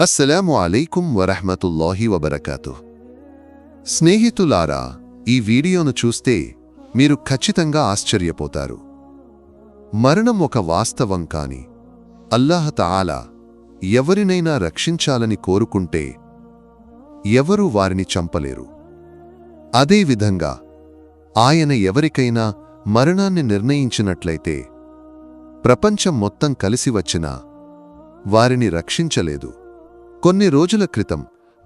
అస్సలాము అలైకుం వరహమతుల్లాహి వబరకాతు స్నేహితులారా ఈ వీడియోను చూస్తే మీరు ఖచ్చితంగా ఆశ్చర్యపోతారు. మరణం ఒక వాస్తవం కాని అల్లాహ్ ఎవరినైనా రక్షించాలని కోరుకుంటే ఎవరూ వారిని చంపలేరు. అదేవిధంగా ఆయన ఎవరికైనా మరణాన్ని నిర్ణయించినట్లయితే ప్రపంచం మొత్తం కలిసి వచ్చినా వారిని రక్షించలేదు. కొన్ని రోజుల క్రితం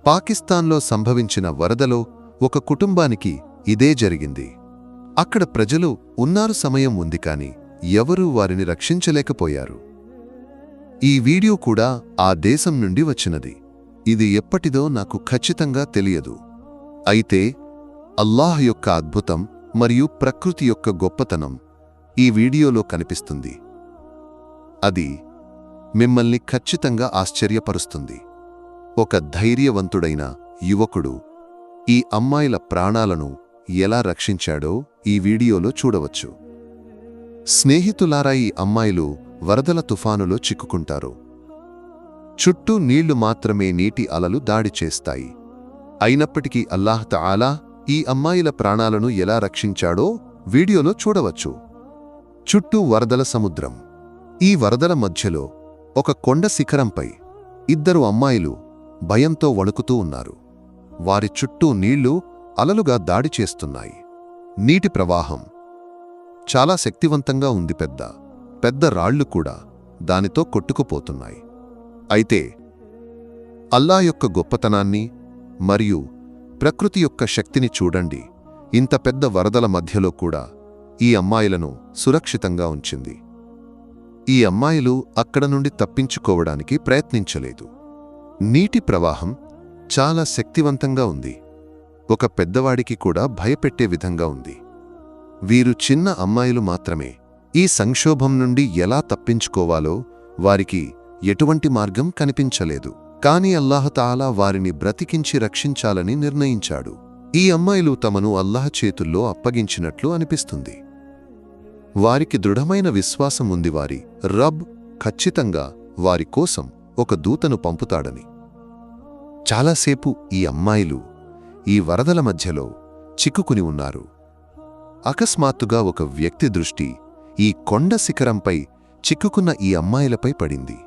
పాకిస్తాన్లో సంభవించిన వరదలో ఒక కుటుంబానికి ఇదే జరిగింది. అక్కడ ప్రజలు ఉన్నారు సమయం ఉంది కాని ఎవరూ వారిని రక్షించలేకపోయారు. ఈ వీడియో కూడా ఆ దేశం నుండి వచ్చినది. ఇది ఎప్పటిదో నాకు ఖచ్చితంగా తెలియదు. అయితే అల్లాహ్ యొక్క అద్భుతం మరియు ప్రకృతి యొక్క గొప్పతనం ఈ వీడియోలో కనిపిస్తుంది. అది మిమ్మల్ని ఖచ్చితంగా ఆశ్చర్యపరుస్తుంది. ఒక ధైర్యవంతుడైన యువకుడు ఈ అమ్మాయిల ప్రాణాలను ఎలా రక్షించాడో ఈ వీడియోలో చూడవచ్చు. స్నేహితులారా ఈ అమ్మాయిలు వరదల తుఫానులో చిక్కుకుంటారు. చుట్టూ నీళ్ళు మాత్రమే నీటి అలలు దాడి చేస్తాయి. అయినప్పటికీ అల్లాహ్ ఆలా ఈ అమ్మాయిల ప్రాణాలను ఎలా రక్షించాడో వీడియోలో చూడవచ్చు. చుట్టూ వరదల సముద్రం. ఈ వరదల మధ్యలో ఒక కొండ శిఖరంపై ఇద్దరు అమ్మాయిలు భయంతో వణుకుతూ ఉన్నారు. వారి చుట్టూ నీళ్ళు అలలుగా దాడి చేస్తున్నాయి. నీటి ప్రవాహం చాలా శక్తివంతంగా ఉంది పెద్ద పెద్ద రాళ్ళు కూడా దానితో కొట్టుకుపోతున్నాయి. అయితే అల్లా యొక్క గొప్పతనాన్ని మరియు ప్రకృతి యొక్క శక్తిని చూడండి. ఇంత పెద్ద వరదల మధ్యలో కూడా ఈ అమ్మాయిలను సురక్షితంగా ఉంచింది. ఈ అమ్మాయిలు అక్కడ నుండి తప్పించుకోవడానికి ప్రయత్నించలేదు. నీటి ప్రవాహం చాలా శక్తివంతంగా ఉంది. ఒక పెద్దవాడికి కూడా భయపెట్టే విధంగా ఉంది. వీరు చిన్న అమ్మాయిలు మాత్రమే ఈ సంక్షోభం నుండి ఎలా తప్పించుకోవాలో వారికి ఎటువంటి మార్గం కనిపించలేదు. కాని అల్లాహతాలా వారిని బ్రతికించి రక్షించాలని నిర్ణయించాడు. ఈ అమ్మాయిలు తమను అల్లాహ్ చేతుల్లో అప్పగించినట్లు అనిపిస్తుంది. వారికి దృఢమైన విశ్వాసం ఉంది వారి రబ్ ఖచ్చితంగా వారి కోసం ఒక దూతను పంపుతాడని. చాలాసేపు ఈ అమ్మాయిలు ఈ వరదల మధ్యలో చిక్కుకుని ఉన్నారు. అకస్మాత్తుగా ఒక వ్యక్తి దృష్టి ఈ కొండ శిఖరంపై చిక్కుకున్న ఈ అమ్మాయిలపై పడింది.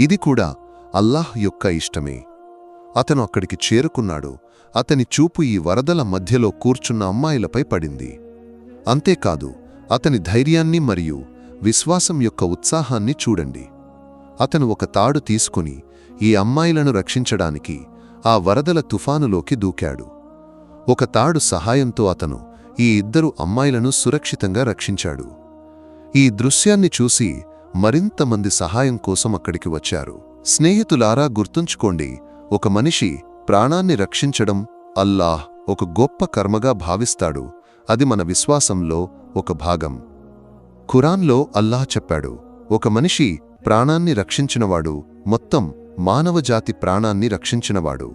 ఇది కూడా అల్లాహ్ యొక్క ఇష్టమే. అతను అక్కడికి చేరుకున్నాడు. అతని చూపు ఈ వరదల మధ్యలో కూర్చున్న అమ్మాయిలపై పడింది. అంతేకాదు అతని ధైర్యాన్ని మరియు విశ్వాసం యొక్క ఉత్సాహాన్ని చూడండి. అతను ఒక తాడు తీసుకుని ఈ అమ్మాయిలను రక్షించడానికి ఆ వరదల తుఫానులోకి దూకాడు. ఒక తాడు సహాయంతో అతను ఈ ఇద్దరు అమ్మాయిలను సురక్షితంగా రక్షించాడు. ఈ దృశ్యాన్ని చూసి మరింతమంది సహాయం కోసం అక్కడికి వచ్చారు. స్నేహితులారా గుర్తుంచుకోండి ఒక మనిషి ప్రాణాన్ని రక్షించడం అల్లాహ్ ఒక గొప్ప కర్మగా భావిస్తాడు. అది మన విశ్వాసంలో ఒక భాగం. ఖురాన్లో అల్లాహ్ చెప్పాడు ఒక మనిషి ప్రాణాన్ని రక్షించినవాడు మొత్తం మానవజాతి ప్రాణాన్ని రక్షించినవాడు.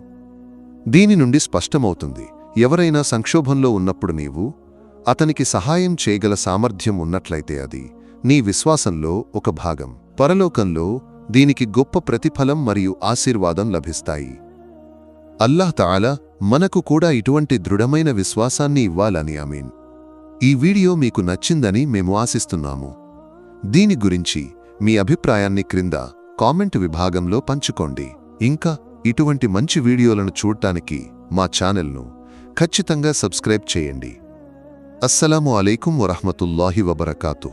దీని నుండి స్పష్టమవుతుంది ఎవరైనా సంక్షోభంలో ఉన్నప్పుడు నీవు అతనికి సహాయం చేయగల సామర్థ్యం ఉన్నట్లయితే అది నీ విశ్వాసంలో ఒక భాగం. పరలోకంలో దీనికి గొప్ప ప్రతిఫలం మరియు ఆశీర్వాదం లభిస్తాయి. అల్లాహతాలా మనకు కూడా ఇటువంటి దృఢమైన విశ్వాసాన్ని ఇవ్వాలని అమీన్ ఈ వీడియో మీకు నచ్చిందని మేము ఆశిస్తున్నాము. దీని గురించి మీ అభిప్రాయాన్ని క్రింద కామెంట్ విభాగంలో పంచుకోండి. ఇంకా ఇటువంటి మంచి వీడియోలను చూడటానికి మా ఛానల్ను ఖచ్చితంగా సబ్స్క్రైబ్ చేయండి. అస్సలాము అలైకుం వరహమతుల్లాహి వబరకాతు.